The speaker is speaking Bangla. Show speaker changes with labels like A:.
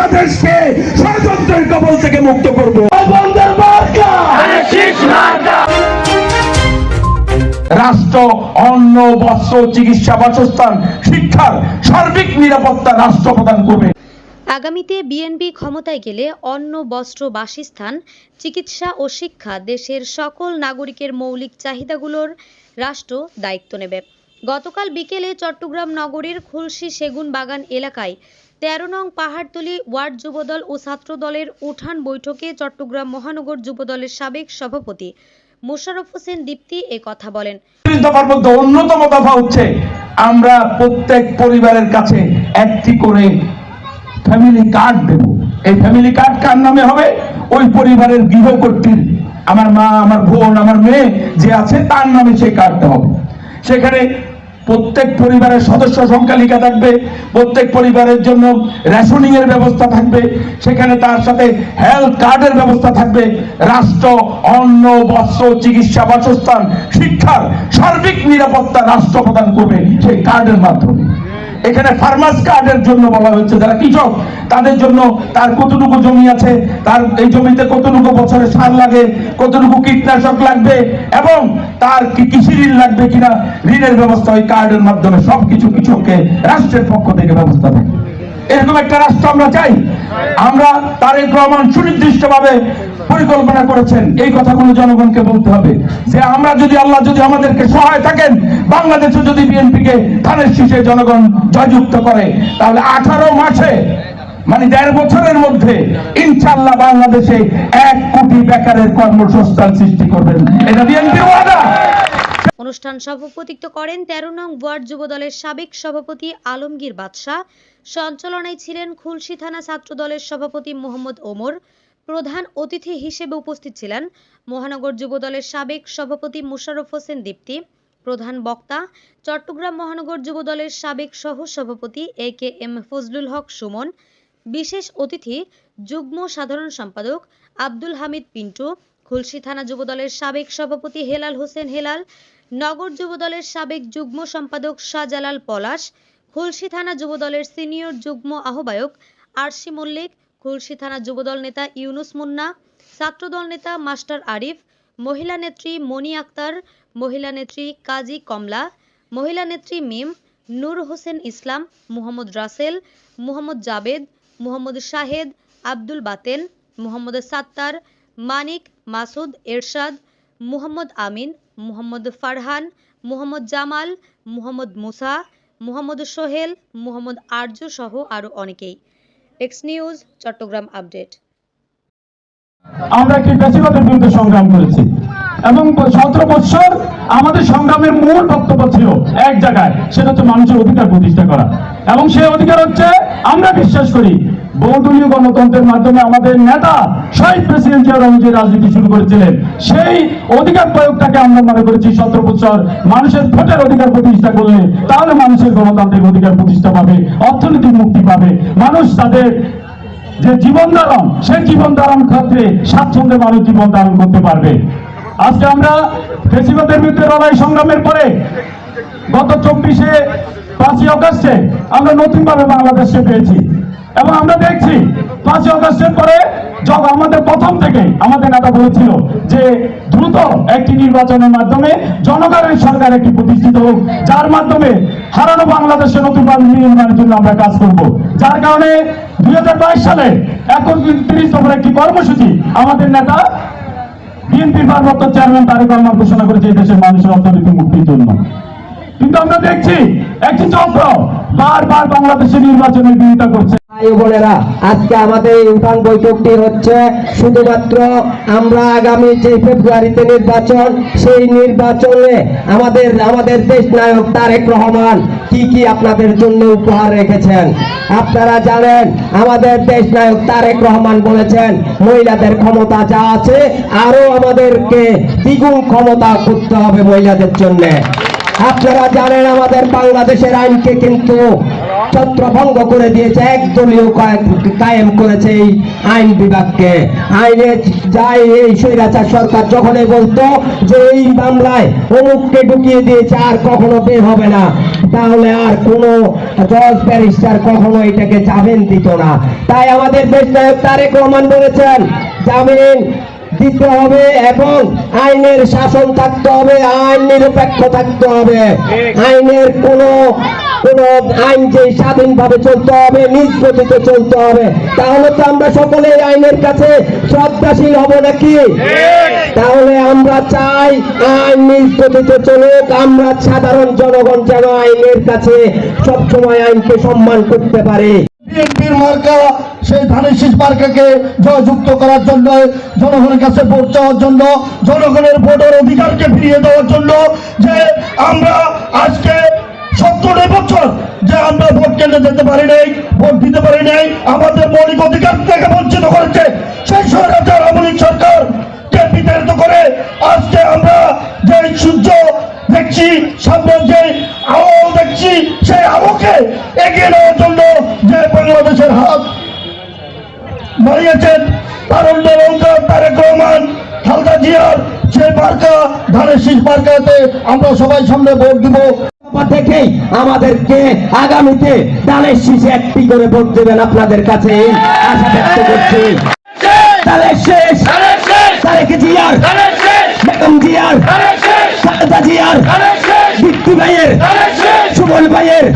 A: বাংলাদেশকে ষড়যন্ত্রের কবল থেকে মুক্ত করব। রাষ্ট্র অন্ন বস্ত্র চিকিৎসা বাসস্থান শিক্ষার সার্বিক নিরাপত্তা রাষ্ট্র প্রদান করবে।
B: আগামীতে বিএনপি ক্ষমতায় গেলে অন্ন বস্ত্র বাসস্থান চিকিৎসা ও শিক্ষা দেশের সকল নাগরিকের মৌলিক চাহিদাগুলোর রাষ্ট্র দায়িত্ব নেবে। গতকাল বিকেলে চট্টগ্রাম নগরীর খুলশী সেগুন বাগান এলাকায় তেরো নং পাহাড়তলি ওয়ার্ড যুবদল ও ছাত্রদলের উঠান বৈঠকে চট্টগ্রাম মহানগর যুবদলের সাবেক সভাপতি মোশাররফ হোসেন দীপ্তি এ কথা বলেন।
A: দফার মধ্যে অন্যতম দফা হচ্ছে, আমরা প্রত্যেক পরিবারের কাছে একটি করে ফ্যামিলি কার্ড দেব। এই ফ্যামিলি কার্ড কার নামে হবে? ওই পরিবারের গৃহকর্ত্রীর। আমার মা, আমার বোন, আমার মেয়ে যে আছে, তার নামে সেই কার্ডটা হবে। সেখানে প্রত্যেক পরিবারের সদস্য সংখ্যালিকা থাকবে, প্রত্যেক পরিবারের জন্য রেশনিং এর ব্যবস্থা থাকবে, সেখানে তার সাথে হেলথ কার্ডের ব্যবস্থা থাকবে, রাষ্ট্র, অন্ন, বস্ত্র, চিকিৎসা, বাসস্থান, শিক্ষার সার্বিক নিরাপত্তা রাষ্ট্র প্রদান করবে সেই কার্ডের মাধ্যমে। এখানে ফার্মাস কার্ডের জন্য বলা হয়েছে, যারা কৃষক, তাদের জন্য তার কতটুকু জমি আছে, তার এই জমিতে কতটুকু বছরে সার লাগে, কতটুকু কীটনাশক লাগবে, এবং তার কৃষি ঋণ লাগবে কিনা, ঋণের ব্যবস্থা ওই কার্ডের মাধ্যমে সবকিছু কৃষককে, রাষ্ট্রের পক্ষ থেকে ব্যবস্থা থাকে এরকম একটা রাষ্ট্র আমরা চাই। আমরা তারেক রহমান সুনির্দিষ্টভাবে পরিকল্পনা করেছেন। এই কথাগুলো জনগণকে বলতে হবে। যে আমরা যদি আল্লাহ যদি আমাদেরকে সহায় থাকেন, বাংলাদেশে যদি বিএনপিকে ধানের শীষে জনগণ জয়যুক্ত করে, তাহলে আঠারো মাসে মানে দেড় বছরের মধ্যে ইনশাল্লাহ বাংলাদেশে এক কোটি বেকারের কর্মসংস্থান সৃষ্টি করবেন। এটা বিএনপির ওয়াদা।
B: অনুষ্ঠান সভাপতিত্ব করেন তেরো নং ওয়ার্ড যুবদলের সাবেক সভাপতি আলমগীর বাদশাহ। সঞ্চালনায় ছিলেন খুলশী থানা ছাত্রদলের সভাপতি মোহাম্মদ ওমর। প্রধান অতিথি হিসেবে উপস্থিত ছিলেন মহানগর যুবদলের সাবেক সভাপতি মুশাররফ হোসেন দীপ্তি, প্রধান বক্তা চট্টগ্রাম মহানগর যুবদলের সাবেক সহ সভাপতি A K M Fazlul Haque Sumon, বিশেষ অতিথি যুগ্ম সাধারণ সম্পাদক আব্দুল হামিদ পিন্টু, খুলশী থানা যুবদলের সাবেক সভাপতি হেলাল হোসেন হেলাল নগর যুবদলের সাবেক যুগ্ম সম্পাদক শাহজালাল পলাশ, খুলশী থানা যুবদলের সিনিয়র যুগ্ম আহ্বায়ক আরশি মল্লিক, খুলশী থানা যুবদল নেতা ইউনুস মুন্না, ছাত্রদল নেতা মাস্টার আরিফ, মহিলা নেত্রী মনি আক্তার, মহিলা নেত্রী কাজী কমলা, মহিলা নেত্রী মিম, নূর হোসেন ইসলাম, মুহাম্মদ রাসেল, মুহাম্মদ জাবেদ, মুহাম্মদ শাহেদ, আব্দুল বাতেন, মুহাম্মদ সাত্তার, মানিক মাসুদ, এরশাদ মুহাম্মদ আমিন, মুহাম্মদ ফারহান, মুহাম্মদ জামাল, মুহাম্মদ মুসা, মুহাম্মদ সোহেল, মুহাম্মদ আরজু সহ আরও অনেকেই। X news Chattogram update.
C: আমরা একটি বেশিবাদের বিরুদ্ধে সংগ্রাম করেছি এবং সতেরো বছর আমাদের সংগ্রামের মূল বক্তব্য ছিল এক জায়গায়, সেটা হচ্ছে মানুষের অধিকার প্রতিষ্ঠা করা। এবং সেই অধিকার হচ্ছে আমরা বিশ্বাস করি বহুদলীয় গণতন্ত্রের মাধ্যমে আমাদের নেতা শহীদ প্রেসিডেন্ট জিয়া রহমান যে রাজনীতি শুরু করেছিলেন, সেই অধিকার প্রয়োগটাকে আমরা মনে করেছি সতেরো বছর মানুষের ভোটের অধিকার প্রতিষ্ঠা করলে তাহলে মানুষের গণতান্ত্রিক অধিকার প্রতিষ্ঠা পাবে, অর্থনৈতিক মুক্তি পাবে। মানুষ তাদের যে জীবন ধারণ, সেই জীবন ধারণ ক্ষেত্রে স্বাচ্ছন্দ্যে মানুষ জীবন ধারণ করতে পারবে। আজকে আমরা ফেসিবাদের বিরুদ্ধে লড়াই সংগ্রামের পরে গত চব্বিশে পাঁচই অগস্টে আমরা নতুনভাবে বাংলাদেশে পেয়েছি। এবং আমরা দেখছি পাঁচই অগস্টের পরে যখন আমাদের প্রথম থেকে আমাদের নেতা বলেছিল যে দ্রুত একটি নির্বাচনের মাধ্যমে জনগণের সরকার একটি প্রতিষ্ঠিত হোক, যার মাধ্যমে হারানো বাংলাদেশে নতুন নির্মাণের জন্য আমরা কাজ করব। যার কারণে দুই সালে এখন তিরিশ নম্বর একটি কর্মসূচি আমাদের নেতা বিএনপির ভারপ্রাপ্ত চেয়ারম্যান তারেক রহমান ঘোষণা করেছে, এই দেশের মানুষের অর্থনৈতিক মুক্তির জন্য। কিন্তু আমরা দেখছি একটি চক্র বারবার বাংলাদেশের নির্বাচনের বিরোধিতা করছে।
D: আজকে আমাদের এই উঠান বৈঠকটি হচ্ছে শুধুমাত্র আমরা আগামী যে ফেব্রুয়ারিতে নির্বাচন, সেই নির্বাচনে আমাদের আমাদের দেশ নায়ক তারেক রহমান কি কি আপনাদের জন্য উপহার রেখেছেন? আপনারা জানেন, আমাদের দেশ নায়ক তারেক রহমান বলেছেন, মহিলাদের ক্ষমতা যা আছে আরও আমাদেরকে দ্বিগুণ ক্ষমতা করতে হবে মহিলাদের জন্য। আপনারা জানেন, আমাদের বাংলাদেশের আইনকে কিন্তু ছত্রভঙ্গ করে দিয়েছে একদলীয় কায়েম করেছে এই আইন বিভাগকে। আইনে যাই এই স্বৈরাচার সরকার যখনই বলতো যে এই মামলায় অমুককে ঢুকিয়ে দিয়েছে আর কখনো বের হবে না। তাহলে আর কোনো জজ ব্যারিস্টার কখনো এটাকে জামিন দিত না। তাই আমাদের দেশ নায়ক তারেক রহমান বলেছেন জামিন দিতে হবে এবং আইনের শাসন থাকতে হবে আইন নিরপেক্ষ থাকতে হবে। আইনের কোনো কোনো আইন যে স্বাধীনভাবে চলতে হবে নিজ গতিতে চলতে হবে তাহলে তো আমরা সকলেই আইনের কাছে শ্রদ্ধাশীল হব নাকি? তাহলে আমরা চাই আইন নিজ গতিতে চলুক আমরা সাধারণ জনগণ যেন আইনের কাছে সবসময় আইনকে সম্মান করতে পারে।
E: বিএনপির মার্কা সেই ধানের শীষ মার্কাকে জয়যুক্ত করার জন্য জনগণের কাছে ভোট চাওয়ার জন্য জনগণের ভোটের অধিকারকে ফিরিয়ে দেওয়ার জন্য যে আমরা আজকে সত্তর বছর যে আমরা ভোট কেন্দ্রে যেতে পারি নাই, ভোট দিতে পারি নাই, আমাদের মৌলিক অধিকার থেকে বঞ্চিত করেছে। সেই সরকার আমলিক সরকার, কে বিতাড়িত করে, আজকে আমরা যে সূর্য দেখছি, সামনে যে দেখছি, সেই এগিয়ে নেওয়ার জন্য যে বাংলাদেশের হাত বাড়িয়েছেন তারুণ্য লঙ্কা তারেক রহমান, খালদা জিয়ার যে মার্কা, ধানের শীষ আমরা সবাই সামনে ভোট দিব।
D: পর থেকেই আমাদেরকে আগামীতে দানের শীষে একটি করে ভোট দেবেন আপনাদের কাছে। আশা ব্যক্ত করছি। দানের শেষ। তারেক জিয়ার। বেগম জিয়ার। খালেদা জিয়ার। বিট্টু ভাইয়ের। সুমন ভাইয়ের।